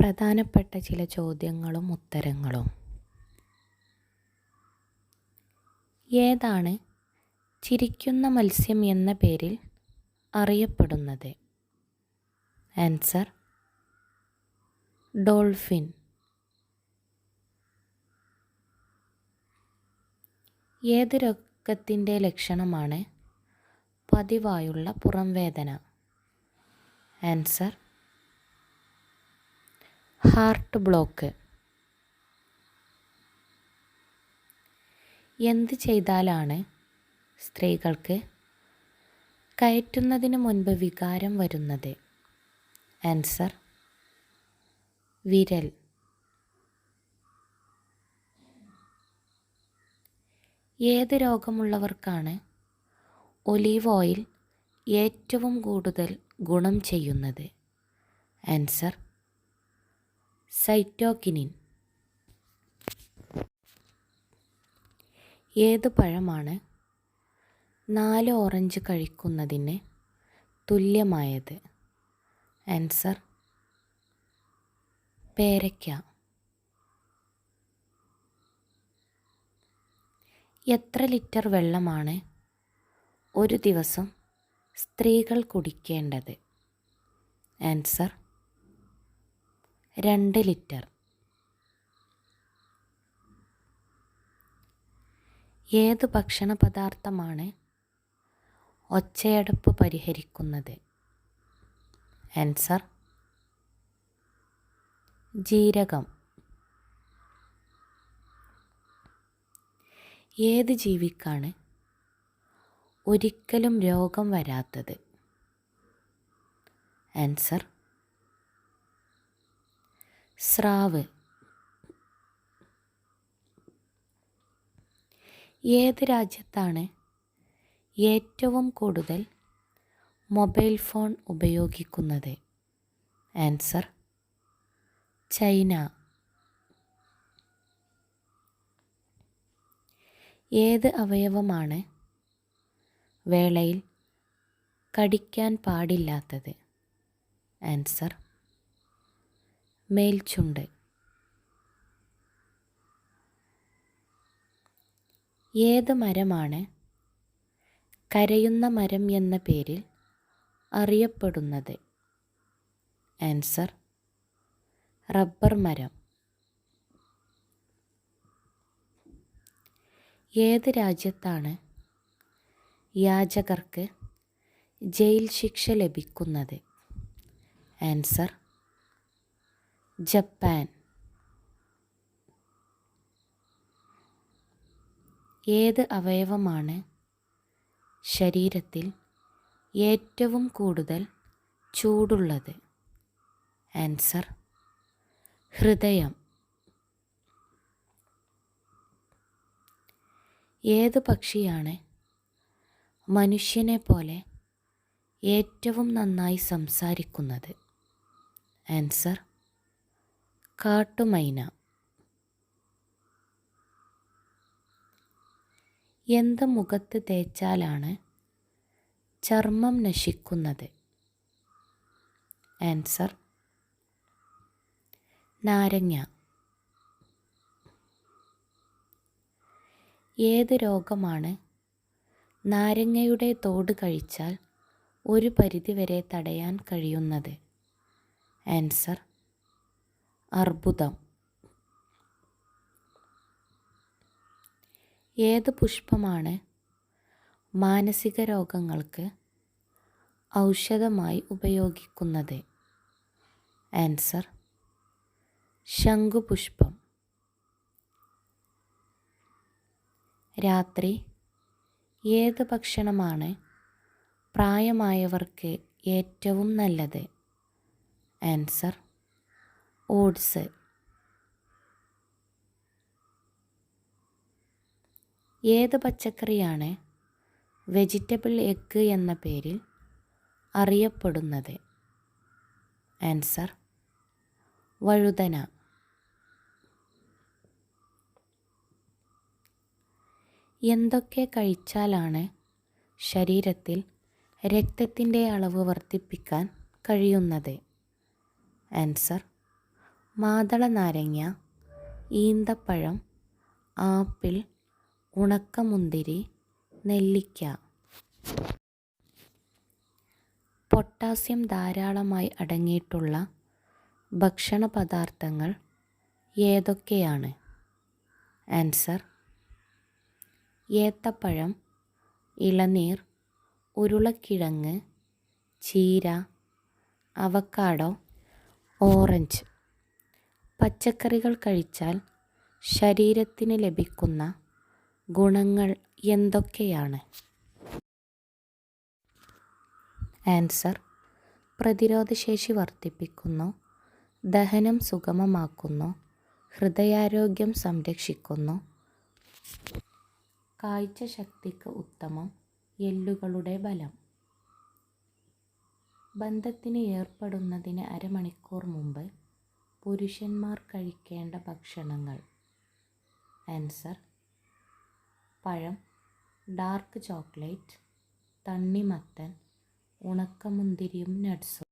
പ്രധാനപ്പെട്ട ചില ചോദ്യങ്ങളും ഉത്തരങ്ങളും. ഏതാണ് ചിരിക്കുന്ന മത്സ്യം എന്ന പേരിൽ അറിയപ്പെടുന്നത്? Answer dolphin. ഏത് രോഗത്തിന്റെ ലക്ഷണമാണ് പതിവായുള്ള പുറംവേദന? Answer heart block. എന്ത് ചെയ്താലാണ് സ്ത്രീകൾക്ക് കയറ്റുന്നതിന് മുൻപ് വികാരം വരുന്നത്? ആൻസർ വിരൽ. ഏത് രോഗമുള്ളവർക്കാണ് ഒലീവ് ഓയിൽ ഏറ്റവും കൂടുതൽ ഗുണം ചെയ്യുന്നത്? Answer cytokinin. ഏത് പഴമാണ് നാല് ഓറഞ്ച് കഴിക്കുന്നതിന് തുല്യമായത്? ആൻസർ പേരയ്ക്ക. എത്ര ലിറ്റർ വെള്ളമാണ് ഒരു ദിവസം സ്ത്രീകൾ കുടിക്കേണ്ടത്? ആൻസർ രണ്ട് ലിറ്റർ. ഏത് ഭക്ഷണ പദാർത്ഥമാണ് ഒച്ചയടപ്പ് പരിഹരിക്കുന്നത്? ആൻസർ ജീരകം. ഏത് ജീവിക്കാണ് ഒരിക്കലും രോഗം വരാത്തത്? ആൻസർ സ്രാവ്. ഏത് രാജ്യത്താണ് ഏറ്റവും കൂടുതൽ മൊബൈൽ ഫോൺ ഉപയോഗിക്കുന്നത്? Answer China. ഏത് അവയവമാണ് വേളയിൽ കടിക്കാൻ പാടില്ലാത്തത്? ആൻസർ മേൽചുണ്ട് ഏത് മരമാണ്? കരയുന്ന മരം എന്ന പേരിൽ അറിയപ്പെടുന്നത്. ആൻസർ റബ്ബർ മരം. ഏത് രാജ്യത്താണ് യാചകർക്ക് ജയിൽ ശിക്ഷ ലഭിക്കുന്നത്? Answer Japan. ഏത് അവയവമാണ് ശരീരത്തിൽ ഏറ്റവും കൂടുതൽ ചൂടുള്ളത്? ആൻസർ ഹൃദയം. ഏത് പക്ഷിയാണ് മനുഷ്യനെ പോലെ ഏറ്റവും നന്നായി സംസാരിക്കുന്നത്? ആൻസർ കാട്ടുമൈന. എന്ത് മുഖത്ത് തേച്ചാലാണ് ചർമ്മം നശിക്കുന്നത്? ആൻസർ നാരങ്ങ. ഏത് രോഗമാണ് നാരങ്ങയുടെ തോട് കഴിച്ചാൽ ഒരു പരിധിവരെ തടയാൻ കഴിയുന്നത്? ആൻസർ അർബുദം. ഏത് പുഷ്പമാണ് മാനസിക രോഗങ്ങൾക്ക് ഔഷധമായി ഉപയോഗിക്കുന്നത്? ആൻസർ ശംഖുപുഷ്പം. രാത്രി ഏത് ഭക്ഷണമാണ് പ്രായമായവർക്ക് ഏറ്റവും നല്ലത്? Answer oats. ഏത് പച്ചക്കറിയാണ് വെജിറ്റബിൾ എഗ്ഗ് എന്ന പേരിൽ അറിയപ്പെടുന്നത്? ആൻസർ വഴുതന. എന്തൊക്കെ കഴിച്ചാലാണ് ശരീരത്തിൽ രക്തത്തിന്റെ അളവ് വർദ്ധിപ്പിക്കാൻ കഴിയുന്നത്? ആൻസർ മാതള നാരങ്ങ ഈന്തപ്പഴം ആപ്പിൾ ഉണക്കമുന്തിരി നെല്ലിക്ക. പൊട്ടാസ്യം ധാരാളമായി അടങ്ങിയിട്ടുള്ള ഭക്ഷണ പദാർത്ഥങ്ങൾ ഏതൊക്കെയാണ്? ആൻസർ ഏത്തപ്പഴം ഇളനീർ ഉരുളക്കിഴങ്ങ് ചീര അവക്കാഡോ ഓറഞ്ച്. പച്ചക്കറികൾ കഴിച്ചാൽ ശരീരത്തിന് ലഭിക്കുന്ന ഗുണങ്ങൾ എന്തൊക്കെയാണ്? ആൻസർ. പ്രതിരോധശേഷി വർദ്ധിപ്പിക്കുന്നു ദഹനം സുഗമമാക്കുന്നു ഹൃദയാരോഗ്യം സംരക്ഷിക്കുന്നു കാഴ്ച ശക്തിക്ക് ഉത്തമം എല്ലുകളുടെ ബലം. ബന്ധത്തിന് ഏർപ്പെടുന്നതിന് അരമണിക്കൂർ മുമ്പ് പുരുഷന്മാർ കഴിക്കേണ്ട ഭക്ഷണങ്ങൾ. ആൻസർ പഴം ഡാർക്ക് ചോക്ലേറ്റ് തണ്ണിമത്തൻ ഉണക്കമുന്തിരിയും നട്ട്സും